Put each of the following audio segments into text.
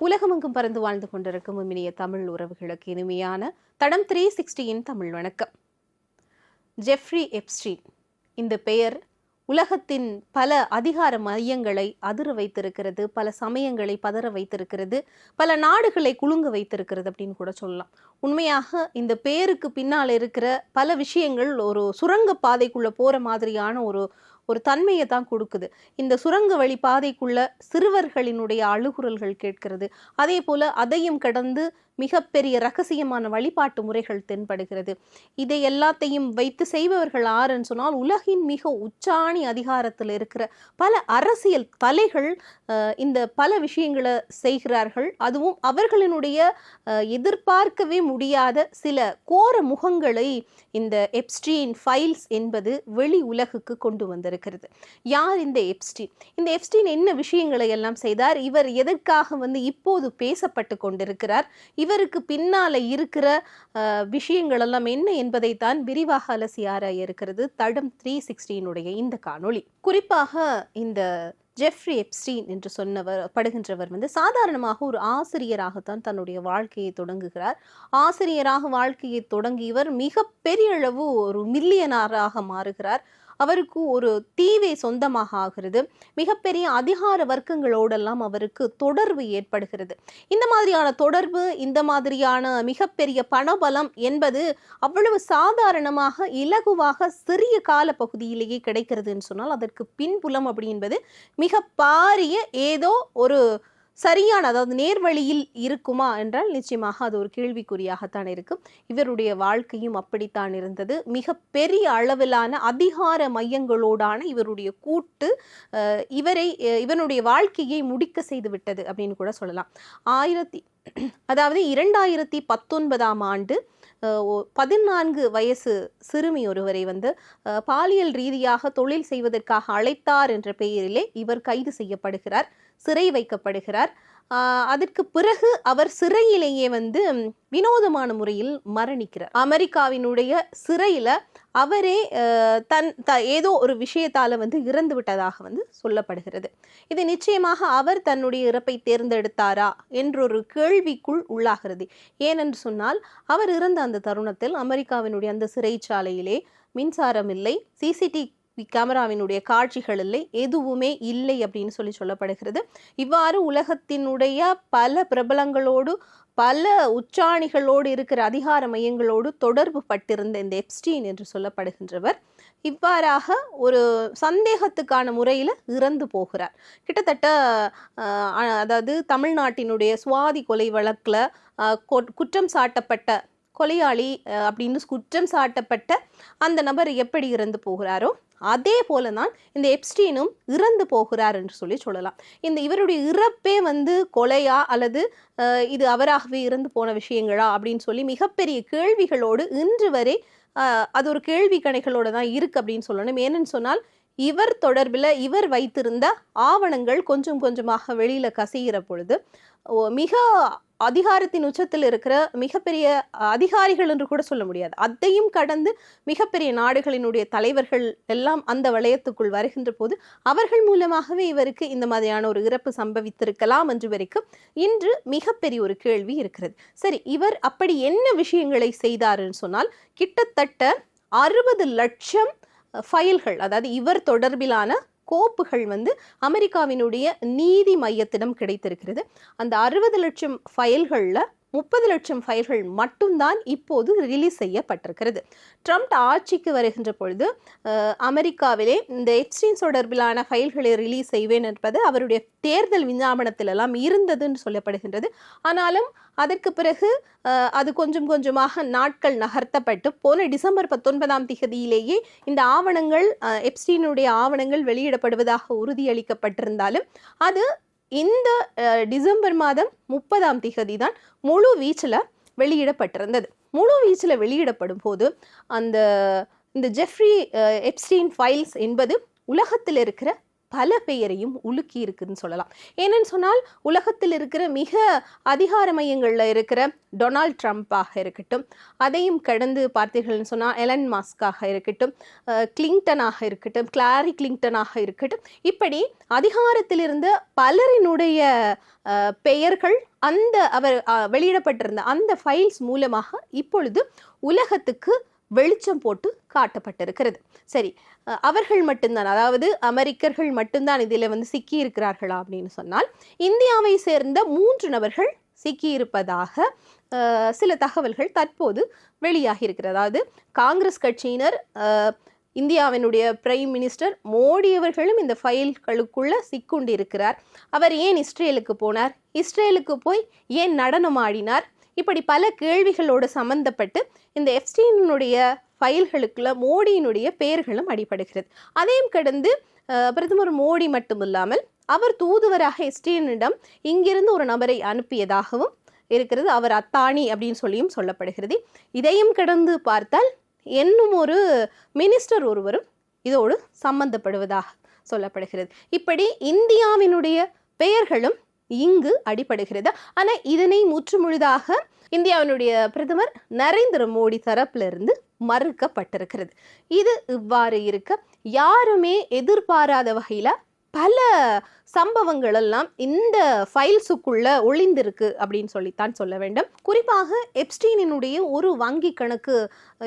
உலகமெங்கும் பறந்து வாழ்ந்து கொண்டிருக்கும் இனிய தமிழ் உறவுகளுக்கு இனிமையான தடம் த்ரீ சிக்ஸ்டியின் தமிழ் வணக்கம். ஜெஃப்ரி எப்ஸ்டீன் இந்த பெயர் உலகத்தின் பல அதிகார மையங்களை அதிர வைத்திருக்கிறது பல சமயங்களை பதற வைத்திருக்கிறது பல நாடுகளை குலுங்க வைத்திருக்கிறது அப்படின்னு கூட சொல்லலாம். உண்மையாக இந்த பெயருக்கு பின்னால் இருக்கிற பல விஷயங்கள் ஒரு சுரங்க பாதைக்குள்ளே போற மாதிரியான ஒரு ஒரு தன்மையை தான் கொடுக்குது. இந்த சுரங்க வழி பாதைக்குள்ள சிறுவர்களினுடைய அழுகுரல்கள் கேட்கிறது. அதே போல அதையும் கடந்து மிகப்பெரிய ரகசியமான வழிபாட்டு முறைகள் தென்படுகிறது. இதை எல்லாத்தையும் வைத்து செய்பவர்கள் ஆறுன்னு சொன்னால் உலகின் மிக உச்சாணி அதிகாரத்தில் இருக்கிற பல அரசியல் தலைகள் இந்த பல விஷயங்களை செய்கிறார்கள். அதுவும் அவர்களினுடைய எதிர்பார்க்கவே முடியாத சில கோர முகங்களை இந்த எப்ஸ்டீன் ஃபைல்ஸ் என்பது வெளி உலகுக்கு கொண்டு வந்திருக்கிறது. யார் இந்த எப்ஸ்டீன் இந்த எப்ஸ்டீன் என்ன விஷயங்களை எல்லாம் செய்தார்? இவர் எதற்காக வந்து இப்போது பேசப்பட்டு கொண்டிருக்கிறார்? இவருக்கு பின்னால இருக்கிற விஷயங்கள் எல்லாம் என்ன என்பதை தான் விரிவாக அலசி ஆராய இருக்கிறது தடம் த்ரீ சிக்ஸ்டீனுடைய இந்த காணொளி. குறிப்பாக இந்த ஜெஃப்ரி எப்ஸ்டீன் என்று சொன்னவர் படுகின்றவர் வந்து சாதாரணமாக ஒரு ஆசிரியராகத்தான் தன்னுடைய வாழ்க்கையை தொடங்குகிறார். ஆசிரியராக வாழ்க்கையை தொடங்கியவர் மிக பெரிய அளவு ஒரு மில்லியனராக மாறுகிறார். அவருக்கு ஒரு தீவை சொந்தமாக ஆகிறது. மிகப்பெரிய அதிகார வர்க்கங்களோடெல்லாம் அவருக்கு தொடர்பு ஏற்படுகிறது. இந்த மாதிரியான தொடர்பு இந்த மாதிரியான மிகப்பெரிய பணபலம் என்பது அவ்வளவு சாதாரணமாக இலகுவாக சிறிய கால பகுதியிலேயே கிடைக்கிறதுன்னு சொன்னால் அதற்கு பின்புலம் அப்படி என்பது மிக பாரிய ஏதோ ஒரு சரியான அதாவது நேர்வழியில் இருக்குமா என்றால் நிச்சயமாக அது ஒரு கேள்விக்குறியாகத்தான் இருக்கும். இவருடைய வாழ்க்கையும் அப்படித்தான் இருந்தது. மிக பெரிய அளவிலான அதிகார மையங்களோடான இவருடைய கூட்டு இவரை இவனுடைய வாழ்க்கையை முடிக்க செய்து விட்டது அப்படின்னு கூட சொல்லலாம். ஆயிரத்தி அதாவது இரண்டாயிரத்தி பத்தொன்பதாம் ஆண்டு பதினான்கு வயசு சிறுமி ஒருவரை வந்து பாலியல் ரீதியாக தொழில் செய்வதற்காக அழைத்தார் என்ற பெயரிலே இவர் கைது செய்யப்படுகிறார். சிறை வைக்கப்படுகிறார். அதற்கு பிறகு அவர் சிறையிலேயே வந்து வினோதமான முறையில் மரணிக்கிறார். அமெரிக்காவினுடைய சிறையில் அவரே தன் த ஏதோ ஒரு விஷயத்தால் வந்து இறந்து விட்டதாக வந்து சொல்லப்படுகிறது. இது நிச்சயமாக அவர் தன்னுடைய இறப்பை தேர்ந்தெடுத்தாரா என்றொரு கேள்விக்குள் உள்ளாகிறது. ஏனென்று சொன்னால் அவர் இறந்த அந்த தருணத்தில் அமெரிக்காவினுடைய அந்த சிறைச்சாலையிலே மின்சாரம் இல்லை சிசிடிவி கேமராவினுடைய காட்சிகள் இல்லை எதுவுமே இல்லை அப்படின்னு சொல்லி சொல்லப்படுகிறது. இவ்வாறு உலகத்தினுடைய பல பிரபலங்களோடு பல உச்சாணிகளோடு இருக்கிற அதிகார மையங்களோடு தொடர்பு பட்டிருந்த இந்த எப்ஸ்டீன் என்று சொல்லப்படுகின்றவர் இவ்வாறாக ஒரு சந்தேகத்துக்கான முறையில் இறந்து போகிறார். கிட்டத்தட்ட அதாவது தமிழ்நாட்டினுடைய சுவாதி கொலை வழக்கில் குற்றம் சாட்டப்பட்ட கொலையாளி அப்படின்னு குற்றம் சாட்டப்பட்ட அந்த நபர் எப்படி இறந்து போகிறாரோ அதே போல தான் இந்த எப்ஸ்டீனும் இறந்து போகிறார் என்று சொல்லி சொல்லலாம். இந்த இவருடைய இறப்பே வந்து கொலையா அல்லது இது அவராகவே இறந்து போன விஷயங்களா அப்படின்னு சொல்லி மிகப்பெரிய கேள்விகளோடு இன்று வரை அது ஒரு கேள்வி கணைகளோடு தான் இருக்குது அப்படின்னு சொல்லணும். ஏன்னு சொன்னால் இவர் தொடர்பில் இவர் வைத்திருந்த ஆவணங்கள் கொஞ்சம் கொஞ்சமாக வெளியில் கசிகிற பொழுது ஓ- மிக அதிகாரத்தின் உச்சத்தில் இருக்கிற மிகப்பெரிய அதிகாரிகள் என்று கூட சொல்ல முடியாது. அதையும் கடந்து மிகப்பெரிய நாடுகளினுடைய தலைவர்கள் எல்லாம் அந்த வளையத்துக்குள் வருகின்ற போது அவர்கள் மூலமாகவே இவருக்கு இந்த மாதிரியான ஒரு இறப்பு சம்பவித்திருக்கலாம் என்று வரைக்கும் இன்று மிகப்பெரிய ஒரு கேள்வி இருக்கிறது. சரி இவர் அப்படி என்ன விஷயங்களை செய்தாருன்னு சொன்னால் கிட்டத்தட்ட அறுபது லட்சம் ஃபைல்கள் அதாவது இவர் தொடர்பிலான கோப்புகள் வந்து அமெரிக்காவினுடைய நீதி மையத்திடம் கிடைத்திருக்கிறது. அந்த அறுபது லட்சம் ஃபைல்களில் முப்பது லட்சம் ஃபைல்கள் மட்டும்தான் இப்போது ரிலீஸ் செய்யப்பட்டிருக்கிறது. ட்ரம்ப் ஆட்சிக்கு வருகின்ற பொழுது அமெரிக்காவிலே இந்த எக்ஸ்சேஞ்ச் தொடர்பிலான ஃபைல்களை ரிலீஸ் செய்வேன் என்பது அவருடைய தேர்தல் விஞ்ஞாபனத்திலெல்லாம் இருந்ததுன்னு சொல்லப்படுகின்றது. ஆனாலும் அதற்கு பிறகு அது கொஞ்சம் கொஞ்சமாக நாட்கள் நகர்த்தப்பட்டு போன டிசம்பர் பத்தொன்பதாம் திகதியிலேயே இந்த ஆவணங்கள் எப்ஸ்டீனுடைய ஆவணங்கள் வெளியிடப்படுவதாக உறுதியளிக்கப்பட்டிருந்தாலும் அது இந்த டிசம்பர் மாதம் முப்பதாம் திகதி தான் முழு வீச்சில் வெளியிடப்பட்டிருந்தது. முழு வீச்சில் வெளியிடப்படும் போது அந்த இந்த ஜெஃப்ரி எப்ஸ்டீன் ஃபைல்ஸ் என்பது உலகத்தில் இருக்கிற பல பெயரையும் உலுக்கி இருக்குதுன்னு சொல்லலாம். ஏன்னு சொன்னால் உலகத்தில் இருக்கிற மிக அதிகார மையங்களில் இருக்கிற டொனால்ட் ட்ரம்ப்பாக இருக்கட்டும் அதையும் கடந்து பார்த்தீர்கள்னு சொன்னால் எலன் மாஸ்காக இருக்கட்டும் கிளிங்டனாக இருக்கட்டும் கிளாரி கிளிங்டனாக இருக்கட்டும் இப்படி அதிகாரத்தில் இருந்த பலரினுடைய பெயர்கள் அந்த அவர் வெளியிடப்பட்டிருந்த அந்த ஃபைல்ஸ் மூலமாக இப்பொழுது உலகத்துக்கு வெளிச்சம் போட்டு காட்டப்பட்டிருக்கிறது. சரி அவர்கள் மட்டும்தான் அதாவது அமெரிக்கர்கள் மட்டும்தான் இதில் வந்து சிக்கி இருக்கிறார்களா அப்படின்னு சொன்னால் இந்தியாவை சேர்ந்த மூன்று நபர்கள் சிக்கியிருப்பதாக சில தகவல்கள் தற்போது வெளியாகி இருக்கிறது அதாவது காங்கிரஸ் கட்சியினர் இந்தியாவினுடைய பிரைம் மினிஸ்டர் மோடி அவர்களும் இந்த ஃபைல்களுக்குள்ளே சிக்குண்டிருக்கிறார். அவர் ஏன் இஸ்ரேலுக்கு போனார்? இஸ்ரேலுக்கு போய் ஏன் நடனம் ஆடினார் இப்படி பல கேள்விகளோடு சம்பந்தப்பட்டு இந்த எஃப்ஸ்டீனுடைய ஃபைல்களுக்குள்ள மோடியினுடைய பெயர்களும் அடிபடுகிறது. அதையும் கடந்து பிரதமர் மோடி மட்டுமில்லாமல் அவர் தூதுவராக எஸ்டீனிடம் இங்கிருந்து ஒரு நபரை அனுப்பியதாகவும் இருக்கிறது. அவர் அத்தானி அப்படின்னு சொல்லியும் சொல்லப்படுகிறது. இதையும் கடந்து பார்த்தால் இன்னும் ஒரு மினிஸ்டர் ஒருவரும் இதோடு சம்பந்தப்படுவதாக சொல்லப்படுகிறது. இப்படி இந்தியாவினுடைய பெயர்களும் இங்கு அடிபடுகிறது. ஆனால் இதனை முற்றுமுழுதாக இந்தியாவினுடைய பிரதமர் நரேந்திர மோடி தரப்பிலிருந்து மறுக்கப்பட்டிருக்கிறது. இது இவ்வாறு இருக்க யாருமே எதிர்பாராத வகையில் பல சம்பவங்கள் எல்லாம் இந்த ஃபைல்ஸுக்குள்ள ஒளிந்திருக்கு அப்படின்னு சொல்லித்தான் சொல்ல வேண்டும். குறிப்பாக எப்ஸ்டீனினுடைய ஒரு வங்கி கணக்கு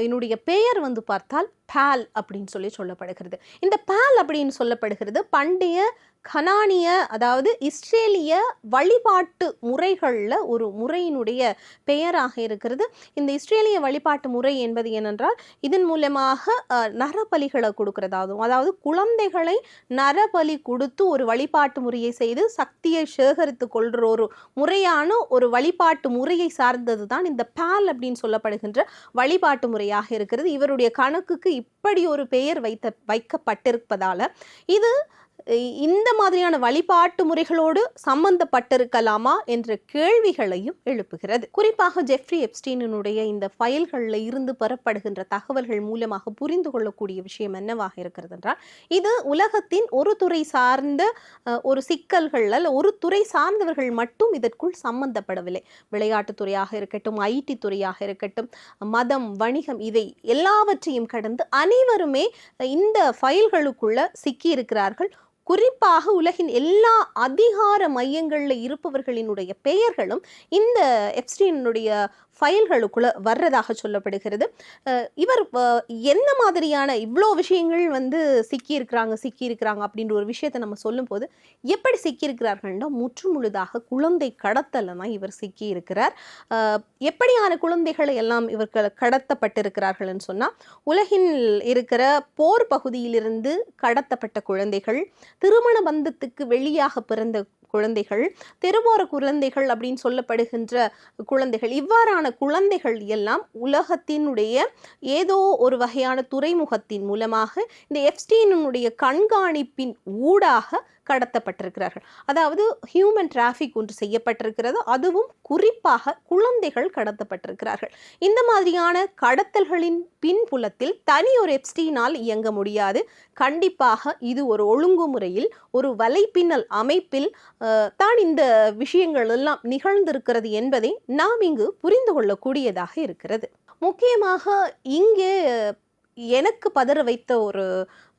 என்னுடைய பெயர் வந்து பார்த்தால் பேல் அப்படின்னு சொல்லி சொல்லப்படுகிறது. இந்த பேல் அப்படின்னு சொல்லப்படுகிறது பண்டைய கனானிய அதாவது இஸ்ரேலிய வழிபாட்டு முறைகளில் ஒரு முறையினுடைய பெயராக இருக்கிறது. இந்த இஸ்ரேலிய வழிபாட்டு முறை என்பது என்னென்றால் இதன் மூலமாக நரபலிகளை கொடுக்கறதாகவும் அதாவது குழந்தைகளை நரபலி கொடுத்து ஒரு வழிபாட்டு முறையை செய்து சக்தியை சேகரித்து கொள்கிற ஒரு முறையான ஒரு வழிபாட்டு முறையை சார்ந்தது தான் இந்த பால் அப்படின்னு சொல்லப்படுகின்ற வழிபாட்டு முறையாக இருக்கிறது. இவருடைய கணக்குக்கு இப்படி ஒரு பெயர் வைத்த வைக்கப்பட்டிருப்பதால இது இந்த மாதிரியான வழிபாட்டு முறைகளோடு சம்பந்தப்பட்டிருக்கலாமா என்ற கேள்விகளையும் எழுப்புகிறது. குறிப்பாக ஜெஃப்ரி எப்ஸ்டீனுடைய இந்த ஃபைல்களில் இருந்து பெறப்படுகின்ற தகவல்கள் மூலமாக புரிந்து கொள்ளக்கூடிய விஷயம் என்னவாக இருக்கிறது என்றால் இது உலகத்தின் ஒரு துறை சார்ந்த ஒரு சிக்கல்கள் அல்ல ஒரு துறை சார்ந்தவர்கள் மட்டும் இதற்குள் சம்பந்தப்படவில்லை. விளையாட்டுத் துறையாக இருக்கட்டும் ஐடி துறையாக இருக்கட்டும் மதம் வணிகம் இதை எல்லாவற்றையும் கடந்து அனைவருமே இந்த ஃபைல்களுக்குள்ள சிக்கி இருக்கிறார்கள் குறிப்பாக உலகின் எல்லா அதிகார மையங்களில் இருப்பவர்களினுடைய பெயர்களும் இந்த எப்ஸ்டீனுடைய ஃபைல்களுக்குள்ள வர்றதாக சொல்லப்படுகிறது. இவர் என்ன மாதிரியான இவ்வளோ விஷயங்கள் வந்து சிக்கியிருக்கிறாங்க சிக்கியிருக்கிறாங்க அப்படின்ற ஒரு விஷயத்தை நம்ம சொல்லும்போது எப்படி சிக்கியிருக்கிறார்கள்னா முற்றுமுழுதாக குழந்தை கடத்தலை தான் இவர் சிக்கியிருக்கிறார். எப்படியான குழந்தைகளை எல்லாம் இவர்கள் கடத்தப்பட்டிருக்கிறார்கள்னு சொன்னால் உலகில் இருக்கிற போர் பகுதியிலிருந்து கடத்தப்பட்ட குழந்தைகள் திருமண பந்தத்துக்கு வெளியாக பிறந்த குழந்தைகள் தெருவோர குழந்தைகள் அப்படின்னு சொல்லப்படுகின்ற குழந்தைகள் இவ்வாறான குழந்தைகள் எல்லாம் உலகத்தினுடைய ஏதோ ஒரு வகையான துறைமுகத்தின் மூலமாக இந்த எஃப்ஸ்டீனுடைய கண்காணிப்பின் ஊடாக கடத்தப்பட்டிருக்கிறார்கள். அதாவது ஹியூமன் டிராஃபிக் ஒன்று செய்யப்பட்டிருக்கிறது. அதுவும் குறிப்பாக குழந்தைகள் கடத்தப்பட்டிருக்கிறார்கள். இந்த மாதிரியான கடத்தல்களின் பின்புலத்தில் தனி ஒரு எப்ஸ்டீனால் இயங்க முடியாது. கண்டிப்பாக இது ஒரு ஒழுங்குமுறையில் ஒரு வலைப்பின்னல் அமைப்பில் தான் இந்த விஷயங்கள் எல்லாம் நிகழ்ந்திருக்கிறது என்பதை நாம் இங்கு புரிந்து கொள்ளக்கூடியதாக இருக்கிறது. முக்கியமாக இங்கே எனக்கு பதற வைத்த ஒரு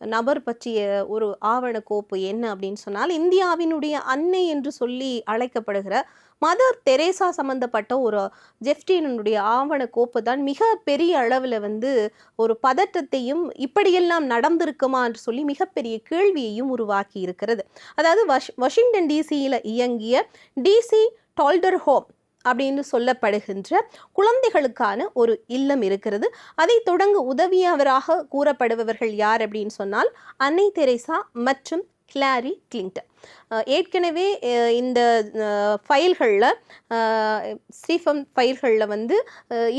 நபர் பற்றிய ஒரு ஆவண கோப்பு என்ன அப்படின்னு சொன்னால் இந்தியாவினுடைய அன்னை என்று சொல்லி அழைக்கப்படுகிற மதர் தெரேசா சம்பந்தப்பட்ட ஒரு ஜெஃப்டினுடைய ஆவண கோப்பு தான் மிக பெரிய அளவில் வந்து ஒரு பதட்டத்தையும் இப்படியெல்லாம் நடந்திருக்குமா என்று சொல்லி மிகப்பெரிய கேள்வியையும் உருவாக்கி இருக்கிறது. அதாவது வாஷிங்டன் டிசியில் இயங்கிய டிசி டால்டர் ஹோம் அப்படின்னு சொல்லப்படுகின்ற குழந்தைகளுக்கான ஒரு இல்லம் இருக்கிறது. அதை தொடங்க உதவியவராக கூறப்படுபவர்கள் யார் அப்படின்னு சொன்னால் அன்னை தெரேசா மற்றும் கிளாரி கிளிங்டன் ஏற்கனவே இந்த ஃபைல்களில் ஸ்டீஃபம் ஃபைல்களில் வந்து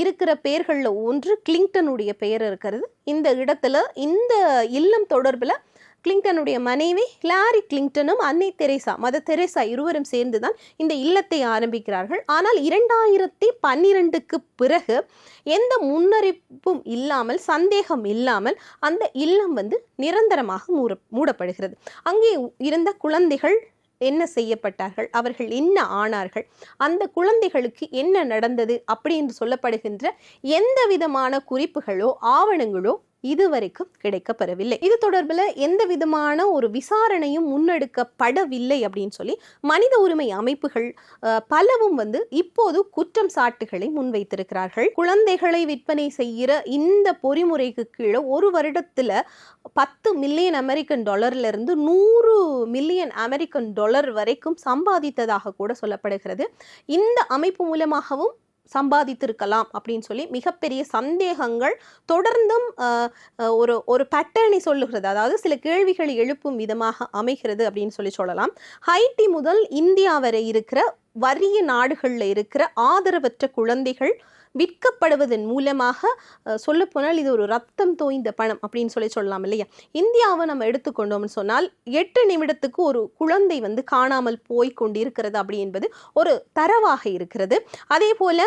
இருக்கிற பெயர்களில் ஒன்று கிளிங்டனுடைய பெயர் இருக்கிறது. இந்த இடத்துல இந்த இல்லம் தொடர்பில் கிளிங்டனுடைய மனைவி ஹிலாரி கிளிங்டனும் அன்னை தெரேசா மத தெரேசா இருவரும் சேர்ந்து தான் இந்த இல்லத்தை ஆரம்பிக்கிறார்கள். ஆனால் இரண்டாயிரத்தி பன்னிரெண்டுக்கு பிறகு எந்த முன்னறிப்பும் இல்லாமல் சந்தேகம் இல்லாமல் அந்த இல்லம் வந்து நிரந்தரமாக மூட மூடப்படுகிறது. அங்கே இருந்த குழந்தைகள் என்ன செய்யப்பட்டார்கள்? அவர்கள் என்ன ஆனார்கள்? அந்த குழந்தைகளுக்கு என்ன நடந்தது? அப்படி என்று சொல்லப்படுகின்ற எந்த விதமான குறிப்புகளோ ஆவணங்களோ இதுவரைக்கும் கிடைக்கப்பெறவில்லை. இது தொடர்பில் எந்த விதமான ஒரு விசாரணையும் முன்னெடுக்கப்படவில்லை அப்படின்னு சொல்லி மனித உரிமை அமைப்புகள் பலவும் வந்து இப்போது குற்றம் சாட்டுகளை முன்வைத்திருக்கிறார்கள். குழந்தைகளை விற்பனை செய்கிற இந்த பொறிமுறைக்கு கீழே ஒரு வருடத்தில் பத்து மில்லியன் அமெரிக்கன் டாலர்ல இருந்து நூறு மில்லியன் அமெரிக்கன் டாலர் வரைக்கும் சம்பாதித்ததாக கூட சொல்லப்படுகிறது. இந்த அமைப்பு மூலமாகவும் சம்பாதித்திருக்கலாம் அப்படின்னு சொல்லி மிகப்பெரிய சந்தேகங்கள் தொடர்ந்தும் ஒரு ஒரு பேட்டர்னை சொல்லுகிறது. அதாவது சில கேள்விகளை எழுப்பும் விதமாக அமைகிறது அப்படின்னு சொல்லி சொல்லலாம். ஹைட்டி முதல் இந்தியா வரை இருக்கிற வறிய நாடுகளில் இருக்கிற ஆதரவற்ற குழந்தைகள் விற்கப்படுவதன் மூலமாக சொல்லப்போனால் இது ஒரு ரத்தம் தோய்ந்த பணம் அப்படின்னு சொல்லி சொல்லலாம் இல்லையா? இந்தியாவை நம்ம எடுத்துக்கொண்டோம்னு சொன்னால் எட்டு நிமிடத்துக்கு ஒரு குழந்தை வந்து காணாமல் போய் கொண்டிருக்கிறது அப்படி என்பது ஒரு தரவாக இருக்கிறது. அதே போல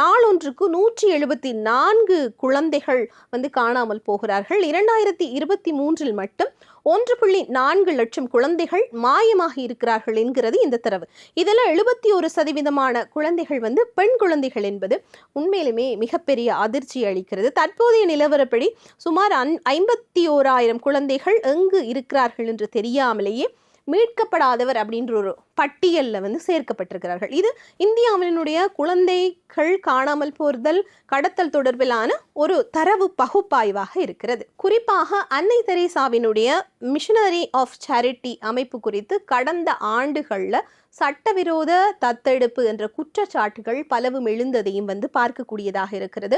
நாளொன்றுக்கு நூற்றி எழுபத்தி நான்கு குழந்தைகள் வந்து காணாமல் போகிறார்கள். இரண்டாயிரத்தி இருபத்தி மூன்றில் மட்டும் ஒன்று புள்ளி நான்கு லட்சம் குழந்தைகள் மாயமாக இருக்கிறார்கள் என்கிறது இந்த தரவு. இதில் எழுபத்தி ஒரு சதவீதமான குழந்தைகள் வந்து பெண் குழந்தைகள் என்பது உண்மையிலுமே மிகப்பெரிய அதிர்ச்சி அளிக்கிறது. தற்போதைய நிலவரப்படி சுமார் அன் ஐம்பத்தி ஓராயிரம் குழந்தைகள் எங்கு இருக்கிறார்கள் என்று தெரியாமலேயே மீட்கப்படாதவர் அப்படின்ற ஒரு பட்டியலில் வந்து சேர்க்கப்பட்டிருக்கிறார்கள். இது இந்தியாவினுடைய குழந்தைகள் காணாமல் போர்தல் கடத்தல் தொடர்பிலான ஒரு தரவு பகுப்பாய்வாக இருக்கிறது. குறிப்பாக அன்னை தெரேசாவினுடைய மிஷனரி ஆஃப் சேரிட்டி அமைப்பு குறித்து கடந்த ஆண்டுகளில் சட்டவிரோத தத்தெடுப்பு என்ற குற்றச்சாட்டுகள் பலவும் எழுந்ததையும் வந்து பார்க்கக்கூடியதாக இருக்கிறது.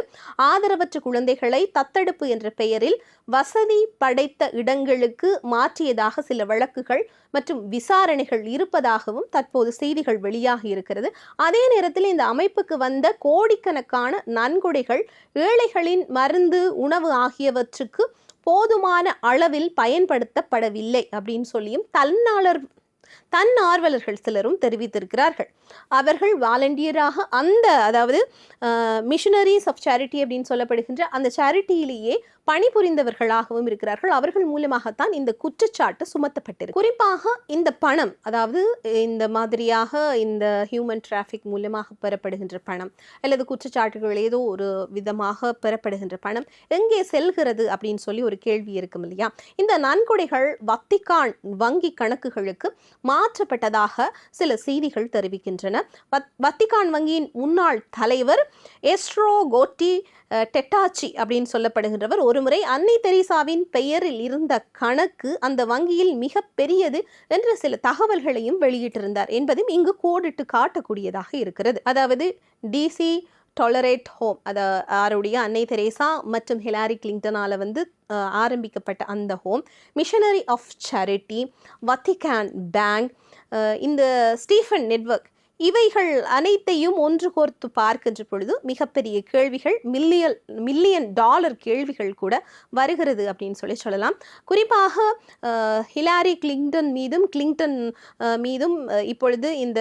ஆதரவற்ற குழந்தைகளை தத்தெடுப்பு என்ற பெயரில் வசதி படைத்த இடங்களுக்கு மாற்றியதாக சில வழக்குகள் மற்றும் விசாரணைகள் இருப்பதாக இருப்பதாகவும் தற்போது செய்திகள் வெளியாகி இருக்கிறது. அதே நேரத்தில் இந்த அமைப்புக்கு வந்த கோடிக்கணக்கான நன்கொடைகள் ஏழைகளின் மருந்து உணவு ஆகியவற்றுக்கு போதுமான அளவில் பயன்படுத்தப்படவில்லை அப்படின்னு சொல்லியும் தன்னாளர் தன்னார்வலர்கள் சிலரும் தெரிவித்திருக்கிறார்கள். அவர்கள் வாலண்டியராக அந்த அதாவது மிஷனரிஸ் ஆஃப் சேரிட்டி அப்படின்னு சொல்லப்படுகின்ற அந்த சேரிட்டியிலேயே பணிபுரிந்தவர்களாகவும் இருக்கிறார்கள். அவர்கள் மூலமாகத்தான் இந்த குற்றச்சாட்டு சுமத்தப்பட்டிருக்கு. குறிப்பாக இந்த பணம் அதாவது இந்த மாதிரியாக இந்த ஹியூமன் டிராஃபிக் மூலமாக பெறப்படுகின்ற பணம் அல்லது குற்றச்சாட்டுகள் ஏதோ ஒரு விதமாக பெறப்படுகின்ற பணம் எங்கே செல்கிறது அப்படின்னு சொல்லி ஒரு கேள்வி இருக்கும் இல்லையா? இந்த நன்கொடைகள் வத்திகான் வங்கி கணக்குகளுக்கு மாற்றப்பட்டதாக சில செய்திகள் தெரிவிக்கின்றன. வத்திகான் வங்கியின் முன்னாள் தலைவர் எஸ்ட்ரோ கோட்டி டெட்டாச்சி அப்படின்னு சொல்லப்படுகின்றவர். ஒருமுறை அன்னை தெரேசாவின் பெயரில் இருந்த கணக்கு அந்த வங்கியில் மிக பெரியது என்ற சில தகவல்களையும் வெளியிட்டிருந்தார். என்பதும் இங்கு கோடிட்டு காட்டக்கூடியதாக இருக்கிறது. அதாவது டிசி டொலரேட் ஹோம் அத அவருடைய அன்னை தெரேசா மற்றும் ஹிலாரி கிளிங்டனால வந்து ஆரம்பிக்கப்பட்ட அந்த home. Missionary of charity Vatican bank இந்த ஸ்டீஃபன் நெட்வொர்க் இவைகள் அனைத்தையும் ஒன்று கோர்த்து பார்க்கின்ற பொழுது மிகப்பெரிய கேள்விகள் மில்லியன் மில்லியன் டாலர் கேள்விகள் கூட வருகிறது அப்படின்னு சொல்லி சொல்லலாம். குறிப்பாக ஹிலாரி கிளிங்டன் மீதும் கிளிங்டன் மீதும் இப்பொழுது இந்த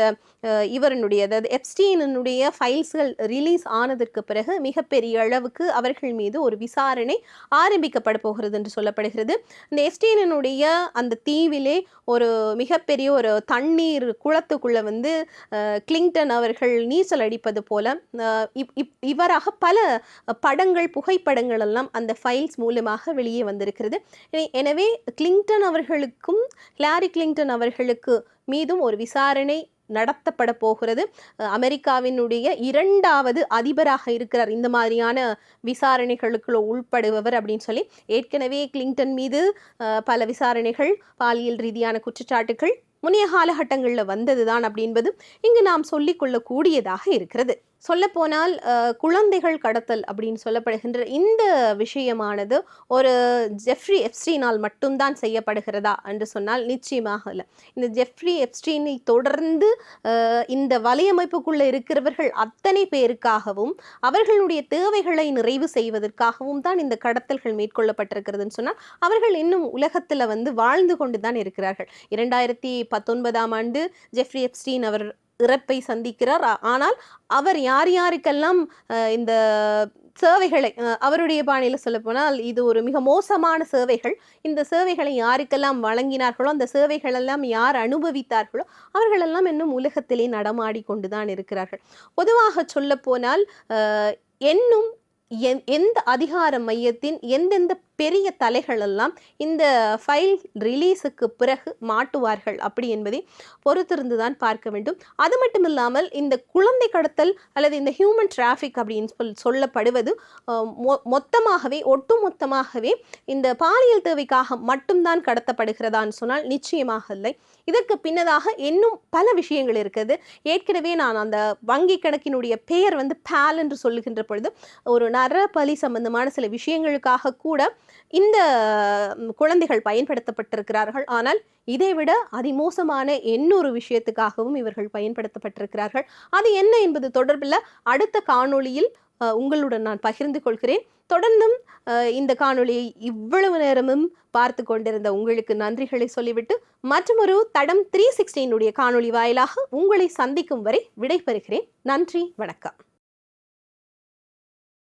இவரனுடைய அதாவது எப்ஸ்டீனுடைய ஃபைல்ஸ்கள் ரிலீஸ் ஆனதற்கு பிறகு மிகப்பெரிய அளவுக்கு அவர்கள் மீது ஒரு விசாரணை ஆரம்பிக்கப்பட போகிறது என்று சொல்லப்படுகிறது. இந்த எஸ்டீனுடைய அந்த தீவிலே ஒரு மிகப்பெரிய ஒரு தண்ணீர் குளத்துக்குள்ளே வந்து கிளிங்டன் அவர்கள் நீச்சல் அடிப்பது போல இப்- இப்- இவராக பல படங்கள் புகைப்படங்கள் எல்லாம் அந்த ஃபைல்ஸ் மூலமாக வெளியே வந்திருக்கிறது. எனவே கிளிங்டன் அவர்களுக்கும் லாரி கிளிங்டன் அவர்களுக்கு மீதும் ஒரு விசாரணை நடத்தப்பட போகிறது. அமெரிக்காவினுடைய இரண்டாவது அதிபராக இருக்கிறார். இந்த மாதிரியான விசாரணைகளுக்குள்ள உள்படுபவர் அப்படின்னு சொல்லி ஏற்கனவே கிளிங்டன் மீது பல விசாரணைகள் பாலியல் ரீதியான குற்றச்சாட்டுகள் முன்னைய காலகட்டங்களில் வந்ததுதான் அப்படின்பது இங்கு நாம் சொல்லிக் கொள்ளக்கூடியதாக இருக்கிறது. சொல்லப்போனால் குழந்தைகள் கடத்தல் அப்படின்னு சொல்லப்படுகின்ற இந்த விஷயமானது ஒரு ஜெஃப்ரி எப்ஸ்டீனால் மட்டும்தான் செய்யப்படுகிறதா என்று சொன்னால் நிச்சயமாக இல்லை. இந்த ஜெஃப்ரி எப்ஸ்டீனை தொடர்ந்து இந்த வலையமைப்புக்குள்ளே இருக்கிறவர்கள் அத்தனை பேருக்காகவும் அவர்களுடைய தேவைகளை நிறைவு செய்வதற்காகவும் தான் இந்த கடத்தல்கள் மேற்கொள்ளப்பட்டிருக்கிறதுன்னு சொன்னால் அவர்கள் இன்னும் உலகத்தில் வந்து வாழ்ந்து கொண்டு தான் இருக்கிறார்கள். இரண்டாயிரத்தி பத்தொன்பதாம் ஆண்டு ஜெஃப்ரி எப்ஸ்டீன் அவர் இறப்பை சந்திக்கிறார். ஆனால் அவர் யார் யாருக்கெல்லாம் இந்த சேவைகளை அவருடைய பாணியில் சொல்லப்போனால் இது ஒரு மிக மோசமான சேவைகள். இந்த சேவைகளை யாருக்கெல்லாம் வழங்கினார்களோ அந்த சேவைகளெல்லாம் யார் அனுபவித்தார்களோ அவர்களெல்லாம் இன்னும் உலகத்திலே நடமாடி கொண்டுதான் இருக்கிறார்கள். பொதுவாக சொல்லப்போனால் என்னும் எந்- எந்த அதிகார மையத்தின் எந்தெந்த பெரிய தலைகள் எல்லாம் இந்த ஃபைல் ரிலீஸுக்கு பிறகு மாட்டுவார்கள் அப்படி என்பதை பொறுத்திருந்து தான் பார்க்க வேண்டும். அது மட்டும் இல்லாமல் இந்த குழந்தை கடத்தல் அல்லது இந்த ஹியூமன் டிராஃபிக் அப்படின்னு சொல் சொல்லப்படுவது மொ- மொத்தமாகவே ஒட்டுமொத்தமாகவே இந்த பாலியல் தேவைக்காக மட்டும்தான் கடத்தப்படுகிறதான்னு சொன்னால் நிச்சயமாக இல்லை. இதற்கு பின்னதாக இன்னும் பல விஷயங்கள் இருக்குது ஏற்கனவே நான் அந்த வங்கி கணக்கினுடைய பெயர் வந்து பேல் என்று சொல்லுகின்ற பொழுது ஒரு நர பலி சம்பந்தமான சில விஷயங்களுக்காக கூட இந்த குழந்தைகள் பயன்படுத்தப்பட்டிருக்கிறார்கள். ஆனால் இதைவிட அதிமோசமான இன்னொரு விஷயத்துக்காகவும் இவர்கள் பயன்படுத்தப்பட்டிருக்கிறார்கள். அது என்ன என்பது தொடர்பில் அடுத்த காணொளியில் உங்களுடன் நான் பகிர்ந்து கொள்கிறேன். தொடர்ந்தும் இந்த காணொளியை இவ்வளவு நேரமும் பார்த்து கொண்டிருந்த உங்களுக்கு நன்றிகளை சொல்லிவிட்டு மற்றொரு தடம் த்ரீ சிக்ஸ்டீனுடைய காணொளி வாயிலாக உங்களை சந்திக்கும் வரை விடைபெறுகிறேன். நன்றி வணக்கம்.